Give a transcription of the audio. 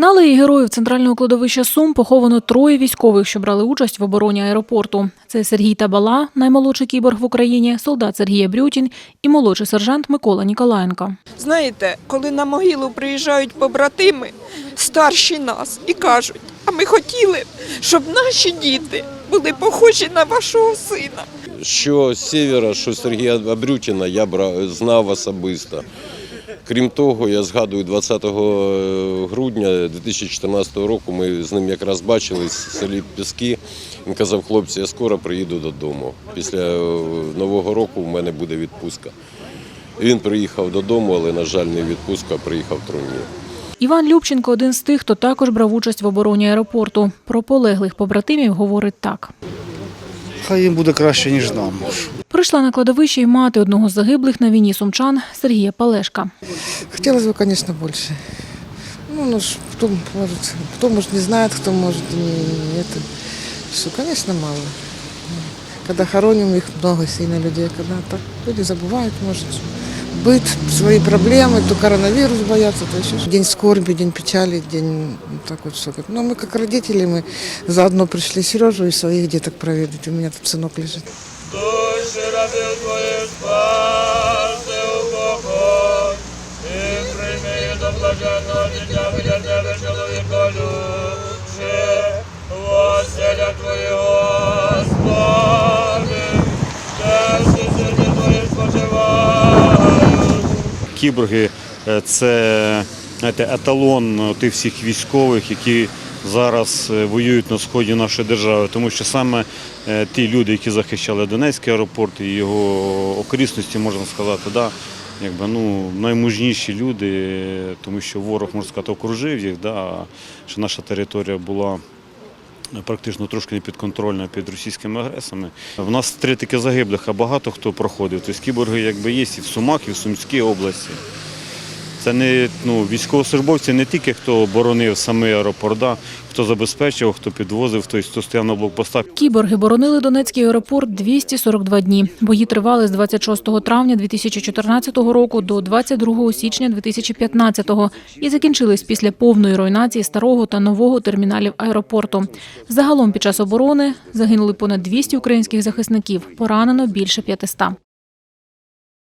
На алеї героїв центрального кладовища Сум поховано троє військових, що брали участь в обороні аеропорту. Це Сергій Табала, наймолодший кіборг в Україні, солдат Сергій Брютін і молодший сержант Микола Ніколаєнко. Знаєте, коли на могилу приїжджають побратими, старші нас, і кажуть, а ми хотіли, щоб наші діти були похожі на вашого сина. Що з севера, що Сергія Абрютіна я знав особисто. Крім того, я згадую 20 грудня 2014 року ми з ним якраз бачились в селі Піски. Він казав, хлопці, я скоро приїду додому. Після е, Нового року в мене буде відпустка. Він приїхав додому, але, на жаль, не відпустка, приїхав в труні. Іван Любченко один з тих, хто також брав участь в обороні аеропорту. Про полеглих побратимів говорить так Хай їм буде краще, ніж нам. Прийшла на кладовище й мати одного з загиблих на війні сумчан Сергія Палешка. Хотелось бы, конечно, больше. Ну, ну ж, кто может, кто может не знает, кто может не это. Что, конечно, мало. Когда хороним их много сильно людей, когда так люди забывают, может, Быт, свои проблемы, то коронавирус боятся, то еще. День скорби, день печали, день так вот все. Но мы как родители, мы заодно пришли Сережу и своих деток проведать. У меня тут сынок лежит. Душі Кіборги е, це еталон тих всіх військових, які зараз е, воюють на сході нашої держави, тому що саме е, ті люди, які захищали Донецький аеропорт і його окрісності, можна сказати, да, якби, ну, наймужніші люди, е, тому що ворог, можна сказати, окружив їх, да, що наша територія була практично трошки не підконтрольна під російськими агресами. В нас три таки загиблих, а багато хто проходив. Тобто кіборги якби є і в Сумах, і в Сумській області. Це не ну, військовослужбовці не тільки хто боронив самий аеропорт, хто забезпечував, хто підвозив, хто, хто стояв на блокпостах. Кіборги боронили Донецький аеропорт 242 дні. Бої тривали з 26 травня 2014 року до 22 січня 2015 і закінчились після повної руйнації старого та нового терміналів аеропорту. Загалом під час оборони загинули понад 200 українських захисників, поранено більше 500.